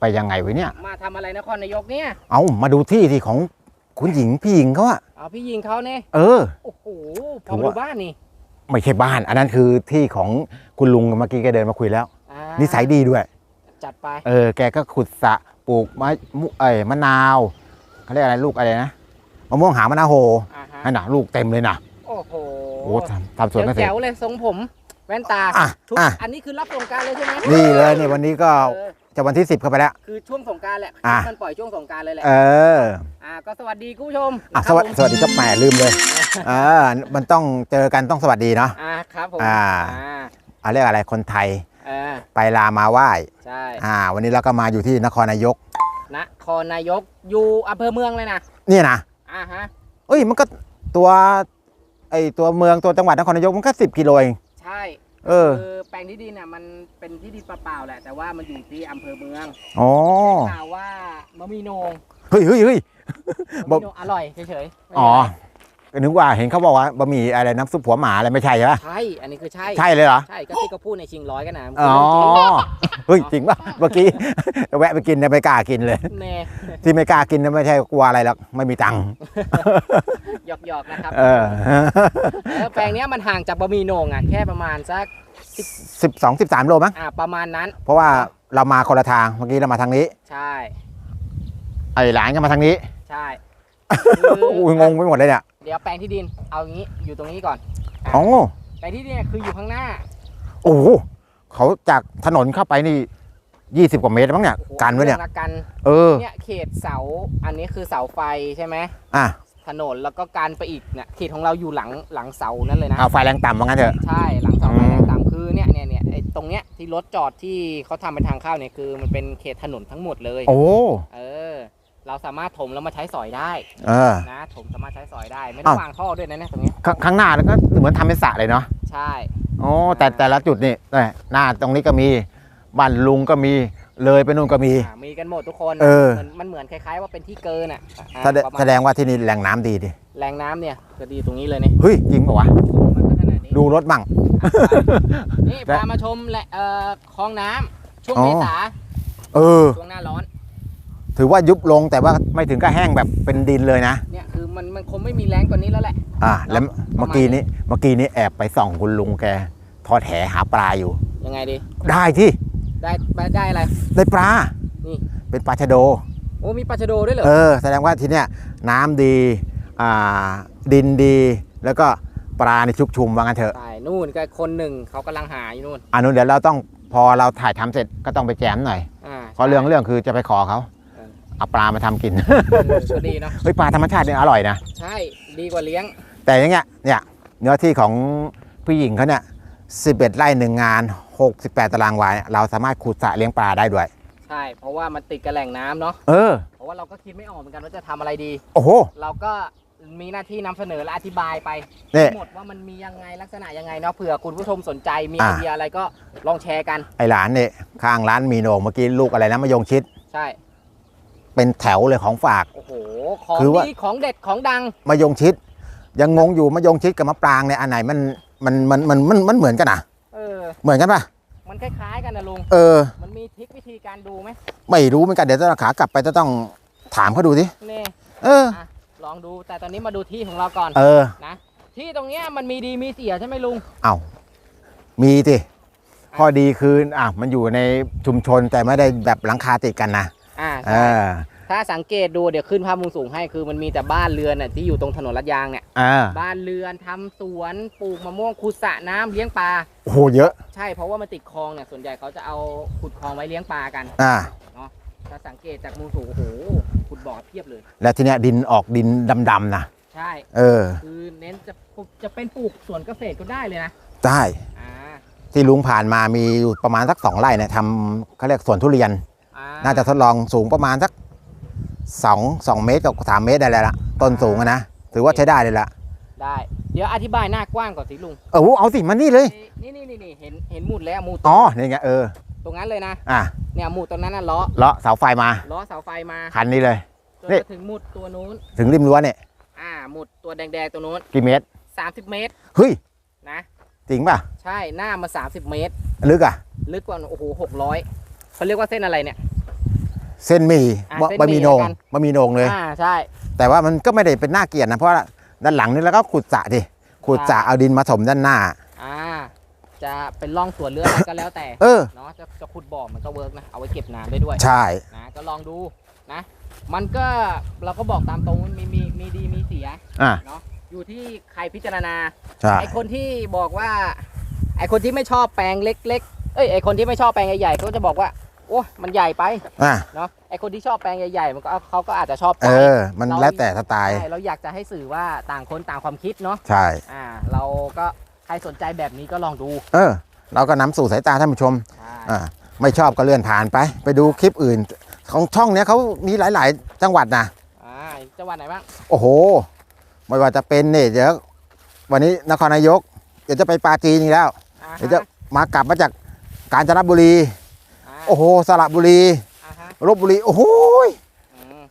ไปยังไงวะเนี่ย มาทำอะไรนครนายกเนี่ย เอามาดูที่ที่ของคุณหญิงพี่หญิงเขาอะเอาพี่ยิงเขาเนี่ยเออ โอ้โหพถืออมาว่า ดูบ้านนี่ไม่ใช่บ้าน อันนั้นคือที่ของคุณลุงเมื่อกี้แกเดินมาคุยแล้ว อ่านิสัยดีด้วย จัดไปเออ แกก็ขุดสระปลูกมะมุเอ้ยมะนาวเขาเรียกอะไรลูกอะไรนะมะม่วงหางมะนาวโหอ่าฮะนั่นน่ะลูกเต็มเลยนะโอ้โหโอ้ทำทำสวนเกษตแจ๋ร วๆเลยทรงผม แว่นตาอะทุกอะ อันนี้คือรับสงกรารเลยใช่ไหมนี่เลยนี่วันนี้ก็เออ จะวันที่ 10 เข้าไปแล้ว คือช่วงสงกรารแหละอะ มันปล่อยช่วงสงกรารเลยแหละเอออ่าก็สวัสดีคุณผู้ชมอะนะสวัสผมสวัสดีครับแหมลืมเลยเออมันต้องเจอกันต้องสวัสดีเนาะ อ่าครับผมอ่าเอาเรียกอะไรคนไทยเออไปลามาไหว้ใช่อ่า วันนี้เราก็มาอยู่ที่นครนายกนครนายกอยู่อำเภอเมืองเลยนะนี่นะอ่าฮะเอ้ยมันก็ตัวไอตัวเมืองตัวจังหวัดนครนายกมันก็สิบกิโลเองใช่ เออ คือแปลงที่ดินน่ะมันเป็นที่ดินเปล่าๆแหละ แต่ว่ามันอยู่ที่อำเภอเมืองอ๋อ ข่าวว่ามะมีโนงเฮ้ยเฮ้ยเฮ้ยมะมีโนงอร่อยเฉยๆไม่อ๋อเป็นไรก็นึกว่าเห็นเขาบอกว่าบะหมี่อะไรน้ำซุปหัวหมาอะไรไม่ใช่ใช่ปะใช่ อันนี้คือใช่ ใช่เลยเหรอ ใช่ก็ที่เขาพูดในชิงร้อยกันนะอ๋อ เฮ้ยจริงป่ะเมื่อกี้ แวะไปกินเนี่ยไม่กล้ากินเลย แน่ที่ไม่กล้ากินเนี่ยไม่ใช่กลัวอะไรหรอกไม่มีตังค์หยอกๆนะครับเออเออแปลงเนี้ยมันห่างจากบะหมี่โหนงอะแค่ประมาณสักสิบสองสิบสามโลมั้งอ่าประมาณนั้นเพราะว่าเรามาคนละทางเมื่อกี้เรามาทางนี้ ใช่ไอ้หลานก็มาทางนี้ใช่อุ้ยงงไปหมดเลยเนี่ยเดี๋ยวแปลงที่ดินเอางี้อยู่ตรงนี้ก่อนอะอ๋อแปลงที่ดินเนี่ยคืออยู่ข้างหน้า โอ้โห เขาจากถนนเข้าไปนี่ยี่สิบกว่าเมตรมั้งเนี่ยโอ้โหกันไว้เนี่ยรื่องละกันเออเนี่ยเขตเสาอันนี้คือเสาไฟใช่ไหมอะถนนแล้วก็การไปอีกเนี่ยเขตของเราอยู่หลังหลังเสานั่นเลยนะเอาไฟแรงต่ำว่างั้นเถอะใช่หลังเสาไฟอืมแรงต่ำคือเนี่ยเนี่ยเนี่ยไอ้ตรงเนี้ยที่รถจอดที่เขาทำเป็นทางเข้าเนี่ยคือมันเป็นเขตถนนทั้งหมดเลย โอ้เออ เราสามารถถมแล้วมาใช้สอยได้เออนะถมสามารถใช้สอยได้ ไม่ต้องอ้าววางท่อด้วยนะเนี่ยตรงเนี้ยข้างข้างหน้าแล้วก็เหมือนทำเป็นสระเลยเนาะใช่ โอ้แต่แต่ละจุดนี่แหม่หน้าตรงนี้ก็มีบ้านลุงก็มีเลยไปนู่นก็มี อ่ามีกันหมดทุกคนเออมันมันเหมือนคล้ายๆ ว่าเป็นที่เกินอะอ่าแสดงประมาณแสดงว่าที่นี่แหล่งน้ำดีดิแรงน้ำเนี่ยก็ดีตรงนี้เลยเนี่ยเฮ้ยจริงปะวะมันก็ขนาดนี้ดูรถมั่ง นี่และพามาชมแหละเอ่อคลองน้ำช่วงอ๋อ เมษาเออ ช่วงหน้าร้อน ถือว่ายุบลงแต่ว่าไม่ถึงกับแห้งแบบเป็นดินเลยนะ เนี่ยคือมันมันคงไม่มีแรงกว่านี้แล้วแหละ อ่า แล้วประมาณเมื่อกี้นี้เมื่อกี้นี้แอบไปส่องคุณลุงแกทอดแหหาปลาอยู่ ยังไงดี ได้ที่ได้ได้ได้อะไรได้ปลานี่เป็นปลาชะโด โอ้มีปลาชะโดด้วยเหรอเออแสดงว่าที่เนี้ยน้ำดีอ่าดินดีแล้วก็ปลาในชุกชุมว่างั้นเถอะใช่นู่นก็คนหนึ่งเขากำลังหาอยู่นู่นอันนู้นเดี๋ยวเราต้องพอเราถ่ายทำเสร็จก็ต้องไปแจมหน่อยอ่าเพราะเรื่องเรื่องคือจะไปขอเขา เออเอาปลามาทำกินเออก็ดีเนาะเฮ้ยปลาธรรมชาติเนี่ยอร่อยนะ ใช่ดีกว่าเลี้ยงแต่อย่างเงี้ยเนี่ยเนื้อที่ของผู้หญิงเขาเนี่ย11 ไร่หนึ่งงาน 68 ตารางวาเนี่ยเราสามารถขุดสระเลี้ยงปลาได้ด้วย ใช่ เพราะว่ามันติดกับแหล่งน้ำเนาะเออเพราะว่าเราก็คิดไม่ออกเหมือนกันว่าจะทำอะไรดี โอ้โหเราก็มีหน้าที่นำเสนอและอธิบายไปเนี่ยหมดว่ามันมียังไงลักษณะยังไงเนาะเผื่อคุณผู้ชมสนใจมีอ่าไอเดียอะไรก็ลองแชร์กัน ไอหลานเนี่ยข้างร้านมีโหนงเมื่อกี้ลูกอะไรนะมะยงชิด ใช่ เป็นแถวเลยของฝาก โอ้โห ของคือว่า ดีของเด็ดของดัง มะยงชิด ยังงงอยู่มะยงชิดกับมะปรางเนี่ยอันไหนมันมันมันมันมันมันเหมือนกันอะ เออ เหมือนกันปะมันคล้ายๆกันนะลุง เออ มันมีทริควิธีการดูไหมไม่รู้เหมือนกันเดี๋ยวต้องขากลับไปจะต้องถามเขาดูสินี่เออลองดูแต่ตอนนี้มาดูที่ของเราก่อน เออ ที่ตรงเนี้ยมันมีดีมีเสียใช่ไหมลุง เอามีสิข้อดีคืออะมันอยู่ในชุมชนแต่ไม่ได้แบบหลังคาติดกันนะ อ่าเอใช่อถ้าสังเกตดูเดี๋ยวขึ้นภาพมุมสูงให้คือมันมีแต่บ้านเรือนน่ะที่อยู่ตรงถนนลาดยางเนี่ยอ่าบ้านเรือนทำสวนปลูกมะม่วงขุดสระน้ำเลี้ยงปลาโอ้โหเยอะใช่เพราะว่ามันติดคลองเนี่ยส่วนใหญ่เขาจะเอาขุดคลองไว้เลี้ยงปลากันอ่าถ้าสังเกตจากมุมสูงโอ้โหขุดบ่อเพียบเลย แล้วทีเนี้ยดินออกดินดำๆนะใช่ เออคือเน้นจะจะเป็นปลูกสวนเกษตรก็ได้เลยนะได้อ่าที่ลุงผ่านมามีอยู่ประมาณสักสองไร่เนี่ยทำเขาเรียกสวนทุเรียนอ่ น่าจะทดลองสูงประมาณสักสองสองเมตรกับสามเมตรได้แล้วละต้นสูงอะนะถือว่าใช้ได้เลยละได้ เดี๋ยวอธิบายหน้ากว้างก่อนสิลุงเออเอาสิมานี่เลยนี่นี่นี่นี่เห็นเห็นหมุดแล้วหมุดอ๋อนี่ไงเออตรงนั้นเลยนะอะเนี่ยหมุดตรงนั้นน่ะล้อเลาะเสาไฟมาล้อเสาไฟมาคันนี้เลยจนนี่มาถึงหมุดตัวนู้นถึงริมรั้วเนี่ยอ่าหมุดตัวแดงๆตัวนู้นกี่เมตร 30 เมตรเฮ้ยนะจริงป่ะใช่หน้ามา 30 เมตร ลึกอะลึกกว่าโอ้โห600เขาเรียกว่าเส้นอะไรเนี่ย เส้นหมี่อะบะเส้นบะหมี่โหนงหมี่แล้วกัน บะหมี่โหนงเลย อ่าใช่ แต่ว่ามันก็ไม่ได้เป็นน่าเกลียดนะเพราะว่าด้านหลังนี่แล้วก็ขุดสระดิขุดสระใช่เอาดินมาถมด้านหน้า อ่า จะเป็นร่องสวนเรืออะไรก็แล้วแต่ เออ เนาะจะจะขุดบ่อมันก็เวิร์กนะ เอาไว้เก็บน้ำได้ด้วยใช่ นะก็ลองดูนะ มันก็เราก็บอกตามตรงมันมีมีมีดีมีเสียอะ เนาะอยู่ที่ใครพิจารณา ใช่ ไอคนที่บอกว่า ไอคนที่ไม่ชอบแปลงเล็ก ๆ เอ้ยไอคนที่ไม่ชอบแปลงใหญ่ๆเขาก็จะบอกว่า โอ้มันใหญ่ไปอะเนาะไอคนที่ชอบแปลงใหญ่ๆมันก็เขาก็อาจจะชอบใจเออ มันเราแล้วแต่สไตล์ใช่เราอยากจะให้สื่อว่าต่างคนต่างความคิดเนาะใช่อ่าเราก็ใครสนใจแบบนี้ก็ลองดู เออ เราก็นำสู่สายตาท่านผู้ชมใช่อ่าไม่ชอบก็เลื่อนผ่านไป ไปดูคลิปอื่น ของช่องเนี้ยเขามีหลาย ๆ จังหวัดนะอ่าจังหวัดไหนบ้างโอ้โหไม่ว่าจะเป็นเนี่ยเดี๋ยววันนี้นครนายกเดี๋ยวจะไปปราจีนอีกแล้วอ่าเดี๋ยวจะมากลับมาจากกาญจนบุรีอ่า โอ้โหสระบุรีอ่าฮะลบบุรีโอ้โหยอืม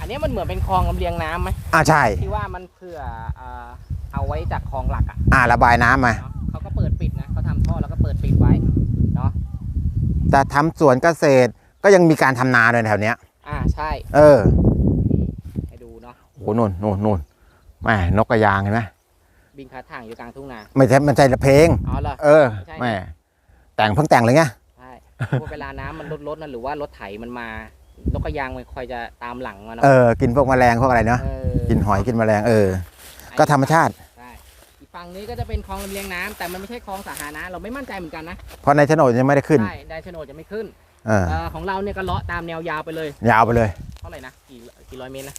อันนี้มันเหมือนเป็นคลองลำเลียงน้ำไหมอ่าใช่ ที่ว่ามันเผื่อเอ่อเอาไว้จากคลองหลักอะอ่าระบายน้ำมา เนาะเขาก็เปิดปิดนะเขาทำท่อแล้วก็เปิดปิดไว้เนาะแต่ทำสวนเกษตรก็ยังมีการทำนาด้วยแถวเนี้ย อ่าใช่เออให้ดูเนาะโอ้โหนู่นนู่นนู่นแหม่นกกระยางเห็นไหมบินขาถ่างอยู่กลางทุ่งนาไม่ใช่มันใช่เพลง อ๋อเหรอ เออใช่ แหม่แต่งเพิ่งแต่งเลยไงใช่เพราะเวลาน้ำมันลดลดๆนะหรือว่ารถไถมันมานกกระยางมันคอยจะตามหลังมาเนาะเออ กินพวกแมลงพวกอะไรเนาะ เออกินหอยกินแมลงเออ ก็ธรรมชาติ ใช่อีกฝั่งนี้ก็จะเป็นคลองลำเลียงน้ำแต่มันไม่ใช่คลองสาธารณะเราไม่มั่นใจเหมือนกันนะเพราะในโฉนดยังไม่ได้ขึ้น ใช่ได้โฉนดจะไม่ขึ้นเออ เออของเราเนี่ยก็เลาะตามแนวยาวไปเลยยาวไปเลย เท่าไหร่นะกี่กี่ร้อยเมตรนะ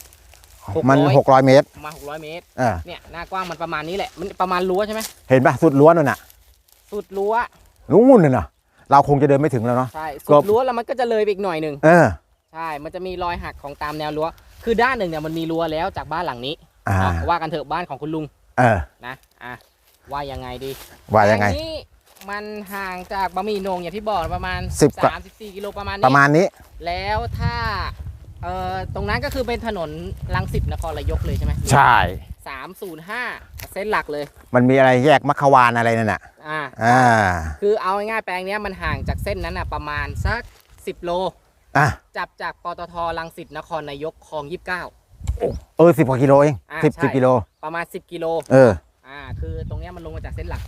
มัน600 600 เมตรประมาณ600 เมตรเออเนี่ยหน้ากว้างมันประมาณนี้แหละมันประมาณรั้วใช่ไหมเห็นปะสุดล้วนนั่นน่ะสุดรั้วนู้นน่ะ เนาะเราคงจะเดินไม่ถึงแล้วเนาะ ใช่ครสุบดรั้วแล้วมันก็จะเลยไปอีกหน่อยหนึ่งเออ ใช่ มันจะมีรอยหักของตามแนวรั้ว คือด้านหนึ่งเนี่ยมันมีรั้วแล้วจากบ้านหลังนี้อ่า เนาะว่ากันเถอะบ้านของคุณลุงเออ นะอะว่ายังไงดีว่ายังไง แปลนี้มันห่างจากบะหมี่โหนงอย่างที่บอกประมาณสิบกว่า สามสิบสี่กิโลประมาณปนี้ระมาณนี้ แล้วถ้าเอ่อตรงนั้นก็คือเป็นถนนลังสิตนครนายกเลยใช่ไหมใช่ สามศูนย์ห้าเส้นหลักเลย มันมีอะไรแยกมัคควานอะไรนั่นน่ะอ่าอ่าคือเอาง่ายๆแปลงเนี้ยมันห่างจากเส้นนั้นอะประมาณสัก10โล อะจับจากปตทลังสิตนครนายกคลอง29เออสิบกว่ากิโลเองอ่าสิบใช่ สิบกิโล ประมาณ10กิโลเออ อ่าคือตรงเนี้ยมันลงมาจากเส้นหลัก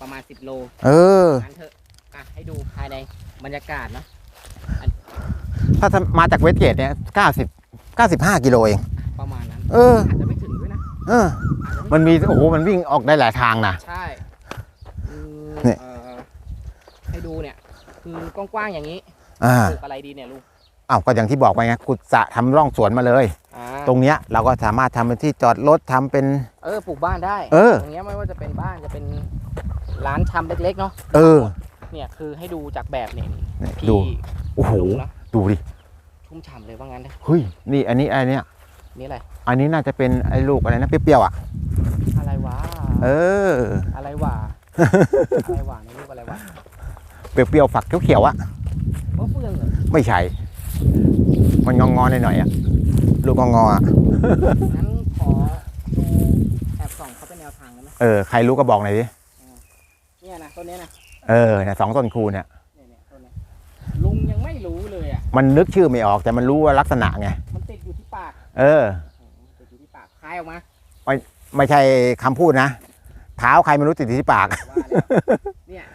ประมาณ10โลเออ งั้นเถอะอะให้ดูภายในบรรยากาศเนาะถ้ามาจากเวสเกตเนี่ยเก้าสิบเก้าสิบห้ากิโลเอง ประมาณนั้นเออ อาจจะ เอออาจจะไมันมีโอ้โหมันวิ่งออกได้หลายทางนะ ใช่อืมเนี่ย เอ่อให้ดูเนี่ย คือกว้างๆอย่างนี้อ่าปลูกอะไรดีเนี่ยลุงอ้าวก็อย่างที่บอกไปไงขุดสระทำร่องสวนมาเลย อ่าตรงเนี้ยเราก็สามารถทำเป็นที่จอดรถทำเป็น เออปลูกบ้านได้เออ ตรงเนี้ยไม่ว่าจะเป็นบ้านจะเป็นร้านชำเล็กๆเนาะเออ เนี่ยคือให้ดูจากแบบเนี่ยนี่เนี่ยพี่ดู โอ้โห ลุงเนาะดูดิชุ่มฉ่ำเลยว่างั้นนะเฮ้ยนี่อันนี้อันเนี้ยนี่อะไร อันนี้น่าจะเป็นไอ้ลูกอะไรนะเปรี้ยวๆอะ อะไรวะ เออ อะไรวะ อะไรวะในรูปอะไรวะ เปรี้ยวๆฝักเขียวๆอะมะเฟืองเหรอไม่ใช่ มันงองๆหน่อยๆอะ ลูกงอๆอะ งั้นขอดูแอบส่องเขาเป็นแนวทางได้ไหมเออ ใครรู้ก็บอกหน่อยดิ เนี่ยนะต้นเนี้ยนะเออเนี่ยสองต้นคูเนี่ย เนี่ยเนี่ยต้นเนี้ยลุงยังไม่รู้เลยอะ มันนึกชื่อไม่ออกแต่มันรู้ว่าลักษณะไง มันติดอยู่ที่ปาก เออ ออกมาไม่ใช่คำพูดนะเท้าใครไม่รู้ติดอยู่ที่ปาก ว่าแล้วเนี่ย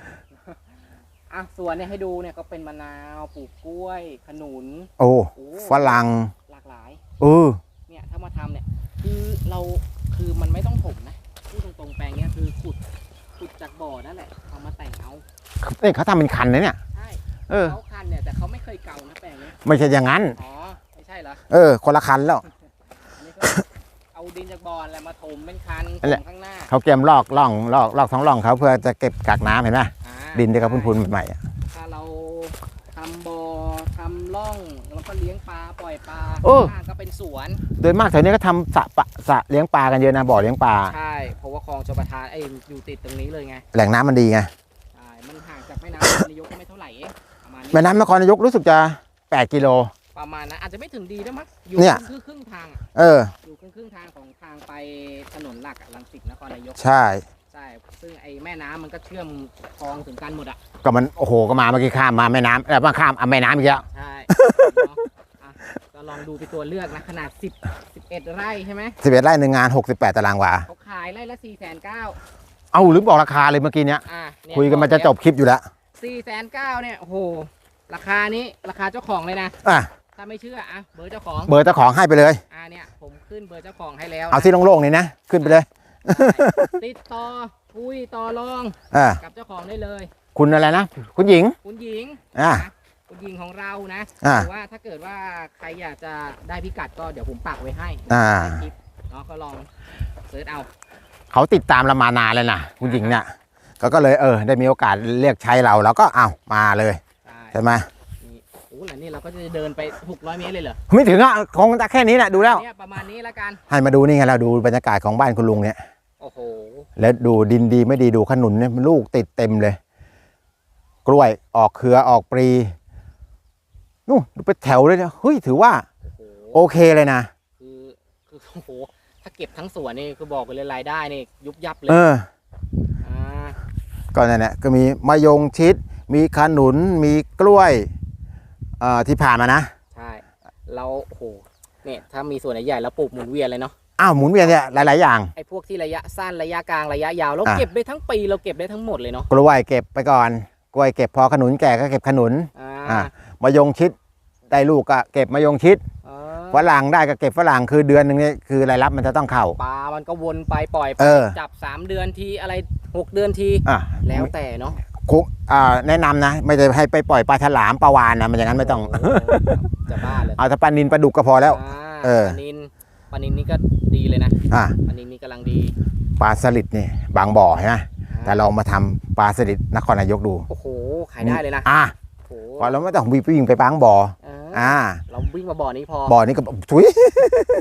อะส่วนเนี่ยให้ดูเนี่ยก็เป็นมะนาวปลูกกล้วย ขนุน โอ้โอ้ ฝรั่งหลากหลาย เออเนี่ยถ้ามาทำเนี่ย คือเราคือมันไม่ต้องถมนะพูดตรงๆแปลงเนี้ยคือขุดขุดจากบ่อนั่นแหละเอามาแต่งเอาเนี่ยเขาทำเป็นคันนะเนี่ย ใช่เออ เขาคันเนี่ยแต่เขาไม่เคยเกานะแปลงเนี้ยไม่ใช่อย่างนั้น อ๋อไม่ใช่เหรอเออ คนละคันแล้ว อันนี้ก็ เอาดินจากบ่ออะไรมาถมเป็นคันนั่นแหละถมข้างหน้าเขาเกมลอกล่องลอกลอกท้องร่องเขาเพื่อจะเก็บกักน้ำเห็นไหมอ่าดินที่เขาพุนๆใหม่ๆอะถ้าเราทำบ่อทำร่องแล้วก็เลี้ยงปลาปล่อยปลาเออข้างก็เป็นสวน โดยมากแถวนี้ก็ทำสระปะสระเลี้ยงปลากันเยอะนะบ่อเลี้ยงปลาใช่ เพราะว่าคลองชลประทานไอ้ยอยู่ติดตรงนี้เลยไง แหล่งน้ำมันดีไงใช่ มันห่างจากแม่น้ำนายกก็ไม่เท่าไหร่เองประมาณนี้แม่น้ำนครนายกรู้สึกจะ 8 กิโล ประมาณนั้นอาจจะไม่ถึงดีนะมั้งอยู่เนี่ย ครึ่งครึ่งทางอะเออ อยู่ครึ่งครึ่งทางของทางไปถนนหลักอะลังสิตนครนายกใช่ ใช่ซึ่งไอ้แม่น้ำมันก็เชื่อมคลองถึงกันหมดอะก็มันโอ้โหก็มาเมื่อกี้ข้ามมาแม่น้ำแล้วมาข้ามอะแม่น้ำอีกแล้วใช่เนอะก็ลองดูเป็นตัวเลือกนะขนาด 10 11 ไร่ใช่ไหไหม11ไร่หนึ่งงาน 68 ตารางวา เขาขายไร่ละ4 9 0 0 0เอาลืมบอกราคาเลยเมื่อกี้เนี้ยอะเคุยกันมาจะจบคลิปอยู่แล้ว4 9 0 0 0เนี่ยโอ้โหราคานี้ราคาเจ้าของเลยนะ อะ ถ้าไม่เชื่ออะเบอร์เจ้าของเบอร์เจ้าของให้ไปเลย อ่าเนี่ยผมขึ้นเบอร์เจ้าของให้แล้วเอาที่โล่งๆนี่นะขึ้นไปเลยติดต่อคุยต่อรองอ่ากับเจ้าของได้เลย คุณอะไรนะคุณหญิง คุณหญิงอ่า นะคุณหญิงของเรานะอ่าหรือว่าถ้าเกิดว่าใครอยากจะได้พิกัดก็เดี๋ยวผมปักไว้ให้อ่า ในคลิปเนาะก็ลองเสิร์ชเอาเขาติดตามเรามานานเลยนะคุณหญิงเนี่ยก็ก็เลยเออ ได้มีโอกาสเรียกใช้เราแล้วก็เอามาเลยใช่ใช่ไหม นี่โอ้แล้วนี่เราก็จะเดินไป 600 เมตรเลยเหรอไม่ถึงอะคงจะแค่นี้แหละดูแล้วเนี่ยประมาณนี้ละกัน ให้มาดูนี่ไงเราดูบรรยากาศของบ้านคุณลุงเนี่ยโอ้โหแล้วดูดินดีไม่ดีดูขนุนเนี่ยลูกติดเต็มเลย กล้วยออกเครือออกปรีนู่นดูเป็นแถวเลยเนี่ยเฮ้ยถือว่า โอ้โหโอเคเลยนะคือคือโอ้โหถ้าเก็บทั้งสวนนี่คือบอกกันเลยรายได้นี่ยุบยับเลยเออ อ่าก็นั่นแหละก็มีมะยงชิด มีขนุนมีกล้วย เอ่อที่ผ่านมานะใช่เราโอ้โหเนี่ยถ้ามีสวนใหญ่ๆแล้วปลูกหมุนเวียนเลยเนาะอ้าวหมุนเวียนเนี่ยหลาย ๆ อย่าง ไอ้พวกที่ระยะสั้นระยะกลางระยะยาวเราอะเก็บได้ทั้งปีเราเก็บได้ทั้งหมดเลยเนาะกล้วยเก็บไปก่อน กล้วยเก็บพอขนุนแก่ก็เก็บขนุนอ่าอะมะยงชิดได้ลูกก็เก็บมะยงชิดอ๋อฝรั่งได้ก็เก็บฝรั่งคือเดือนหนึ่งเนี่ยคือรายรับมันจะต้องเข้า ปลามันก็วนไปปล่อยไปเออ จับ3เดือนทีอะไร6เดือนที อะแล้วแต่เนาะ คุอ่าแนะนำนะ ไม่ได้ให้ไปปล่อยปลาฉลามปลาวานนะมันอย่างนั้นไม่ต้องโโหจะบ้าเลยเอาถ้าปลานินปลาดุกก็พอแล้ว อ่าเออ ปลานินปลานินนี่ก็ดีเลยนะอะปลานินนี่กำลังดีปลาสลิดนี่บางบ่อใช่ไหมแต่ลองมาทำปลาสลิดนครนายกดูโอ้โหขายได้เลยนะอะโอ้โหพอเราไม่ต้องวิ่งไปบางบ่อเอออ่า เราวิ่งมาบ่อนี้พอ บ่อนี้ก็ถุย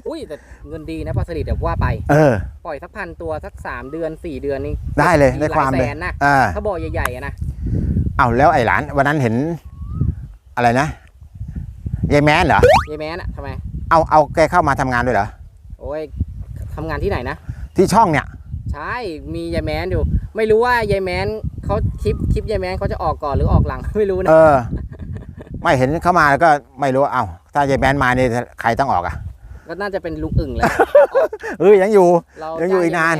อุ้ยแต่เงินดีนะปลาสลิดเดี๋ยวว่าไป เออ ปล่อยสักพันตัวสัก3เดือน4เดือนนี่ได้เลยได้หลความเลยแสนนะอ่าถ้าบ่อใหญ่ๆอะนะเอาแล้วไอ้หลานวันนั้นเห็นอะไรนะยายแมนเหรอยายแมนอะทำไม เอาเอาแกเข้ามาทำงานด้วยเหรอ โอ้ยทำงานที่ไหนนะ ที่ช่องเนี่ย ใช่ มียายแมนอยู่ ไม่รู้ว่ายายแมนเขาคลิปคลิปยายแมนเขาจะออกก่อนหรือออกหลังไม่รู้นะ เออ ไม่เห็นเข้ามาแล้วก็ไม่รู้เอาถ้ายายแมนมาเนี่ยใครต้องออกอะก็น่าจะเป็นลุงอึ่งแหล้วเออยังอยู่เรายังอยู่อีกนาน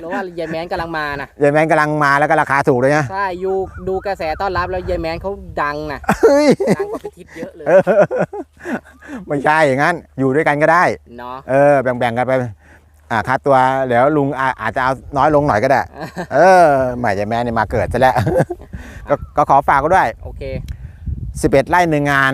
หรือว่ายายแมนกำลังมานะยายแมนกำลังมาแล้วก็ราคาถูกเลยนะใช่อยู่ดูกระแสต้อนรับแล้วยายแมนเขาดังนะเฮ้ยดังกว่าพิทิศเยอะเลยเออไม่ใช่อย่างนั้น อยู่ด้วยกันก็ได้เนาะเออแบ่งๆกันไปอ่าค่าตัวเดี๋ยวลุงอาอาจจะเอาน้อยลงหน่อยก็ได้ เออใหม่ยายแมนเนี่ยมาเกิดซะแล้วก็ก็ขอฝากก็ด้วยโอเค 11 ไร่หนึ่งงาน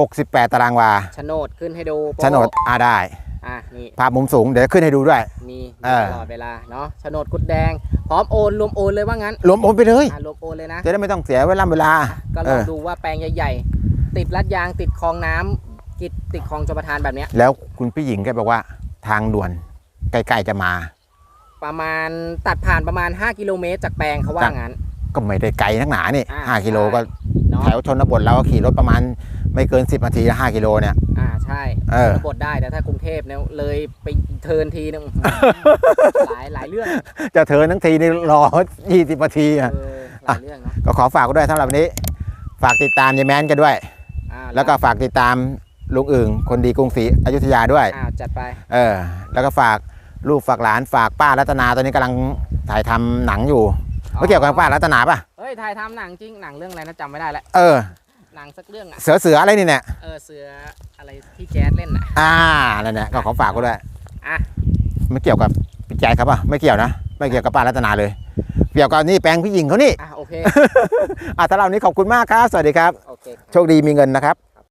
68 ตารางวาโฉนดขึ้นให้ดูโฉนดอาได้อะนี่ภาพมุมสูงเดี๋ยวขึ้นให้ดูด้วย มีเออ ตลอดเวลาเนาะโฉนดกุดแดง พร้อมโอนรวมโอนเลยว่างั้นรวมโอนไปเลยอะรวมโอนเลยนะ จะได้ไม่ต้องเสียเวลาเวลาก็ลองเออดูว่าแปลงใหญ่ๆ ติดลัดยางติดคลองน้ำกิดติดคลองชลประทานแบบเนี้ย แล้วคุณพี่หญิงแกบอกว่า ทางด่วนใกล้ๆจะมา ประมาณตัดผ่านประมาณ 5 กิโลเมตรจากแปลงเขาว่างั้น ก็ไม่ได้ไกลนักหนานี่อ่า ห้ากิโลก็เนาะ แถวชนบทเราก็ขี่รถประมาณไม่เกิน 10นาทีห้ากิโลเนี่ย อ่าใช่เออ บทได้แต่ถ้ากรุงเทพเนี่ยเลยไปเทิร์นทีนึง หลายหลายเรื่องจะเทิร์นทั้งทีนี่รอ 20นาทีเออะอหลายเรื่องเนาะก็ขอฝากก็ด้วยสำหรับวันนี้ ฝากติดตามยายแมนกันด้วย อ่าแล้วก็ฝากติดตามลุงอึ่งคนดีกรุงศรีอยุธยาด้วย อ่าจัดไปเออ แล้วก็ฝากลูกฝากหลานฝากป้ารัตนาตอนนี้กำลังถ่ายทำหนังอยู่ไม่เกี่ยวกับป้ารัตนาป่ะเฮ้ ยถ่ายทำหนังจริงหนังเรื่องอะไรนะจำไม่ได้แล้วเออ หนังสักเรื่องอะเสือเสืออะไรนี่เนี่ยเออเสืออะไรที่แจ๊สเล่นอะอ่านั่นแหละก็ขอฝากก็ด้วยอะไม่เกี่ยวกับพี่แจ๊คครับป่ะไม่เกี่ยวนะไม่เกี่ยวกับป้ารัตนาเลย เกี่ยวกับนี่แปลงพี่หญิงเขานี่อะโอเคอะถ้าเรานี้ขอบคุณมากครับ สวัสดีครับ โอเค โชคดีมีเงินนะครับ